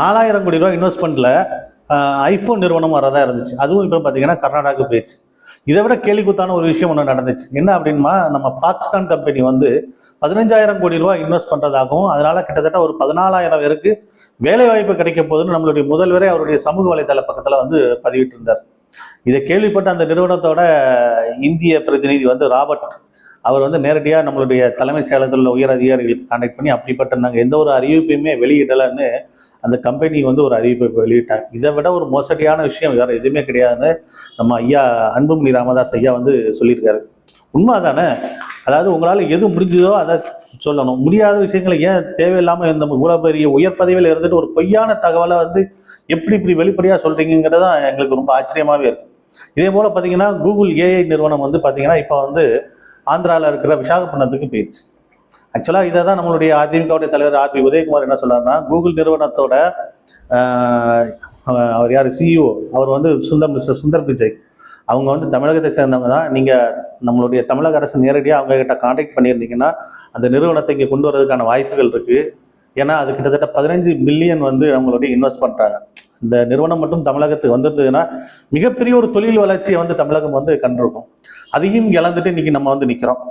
நாலாயிரம் கோடி ரூபாய் இன்வெஸ்ட்மெண்ட்டில் ஐஃபோன் நிறுவனம் வரதா இருந்துச்சு. அதுவும் இப்போ பார்த்தீங்கன்னா கர்நாடகாவுக்கு போயிடுச்சு. இதை விட கேலிக்குத்தான ஒரு விஷயம் ஒன்று நடந்துச்சு. என்ன அப்படின்னா நம்ம ஃபாக்ஸ்கான் கம்பெனி வந்து பதினஞ்சாயிரம் கோடி ரூபாய் இன்வெஸ்ட் பண்ணுறதாகவும் அதனால கிட்டத்தட்ட ஒரு பதினாலாயிரம் பேருக்கு வேலை வாய்ப்பு கிடைக்க போதுன்னு நம்மளுடைய முதல்வரே அவருடைய சமூக வலைதள பக்கத்தில் வந்து பதிவிட்டிருந்தார். இதை கேள்விப்பட்ட அந்த நிறுவனத்தோட இந்திய பிரதிநிதி வந்து ராபர்ட் அவர் வந்து நேரடியாக நம்மளுடைய தலைமைச் செயலகத்தில் உள்ள உயர் அதிகாரிகளுக்கு கான்டாக்ட் பண்ணி அப்படிப்பட்ட நாங்கள் எந்த ஒரு அறிவிப்பையுமே வெளியிடலைன்னு அந்த கம்பெனி வந்து ஒரு அறிவிப்பை வெளியிட்டாங்க இதை விட ஒரு மோசடியான விஷயம் வேறு எதுவுமே கிடையாதுன்னு நம்ம ஐயா அன்புமணி ராமதாஸ் ஐயா வந்து சொல்லியிருக்காரு. உண்மை தானே அதாவது உங்களால் எது முடிஞ்சதோ அதை சொல்லணும். முடியாத விஷயங்களை ஏன் தேவையில்லாமல் இந்த இவ்வளோ பெரிய உயர் பதவியில் இருந்துட்டு ஒரு பொய்யான தகவலை வந்து எப்படி இப்படி வெளிப்படையாக சொல்கிறீங்கிறது தான் எங்களுக்கு ரொம்ப ஆச்சரியமாகவே இருக்குது இதே போல் பார்த்தீங்கன்னா கூகுள் ஏஐ நிறுவனம் வந்து பார்த்தீங்கன்னா இப்போ வந்து ஆந்திராவில் இருக்கிற விசாகப்பட்டினத்துக்கு போயிடுச்சு ஆக்சுவலாக இதை தான் நம்மளுடைய அதிமுகவுடைய தலைவர் ஆர் பி உதயகுமார் என்ன சொல்கிறாருன்னா கூகுள் நிறுவனத்தோட அவர் யார்? சிஇஓ அவர் வந்து சுந்தர் மிஸ்டர் சுந்தர் பிச்சை அவங்க வந்து தமிழகத்தை சேர்ந்தவங்க தான். நீங்கள் நம்மளுடைய தமிழக அரசு நேரடியாக அவங்கக்கிட்ட காண்டாக்ட் பண்ணியிருந்தீங்கன்னா அந்த நிறுவனத்தை இங்கே கொண்டு வரதுக்கான வாய்ப்புகள் இருக்குது ஏன்னா அது கிட்டத்தட்ட பதினஞ்சு பில்லியன் வந்து நம்மளுடைய இன்வெஸ்ட் பண்ணுறாங்க இந்த நிறுவனம் மட்டும் தமிழகத்துக்கு வந்திருந்ததுன்னா மிகப்பெரிய ஒரு தொழில் வளர்ச்சியை வந்து தமிழகம் வந்து கண்டிருக்கும். அதையும் இழந்துட்டு இன்னைக்கு நம்ம வந்து நிற்கிறோம்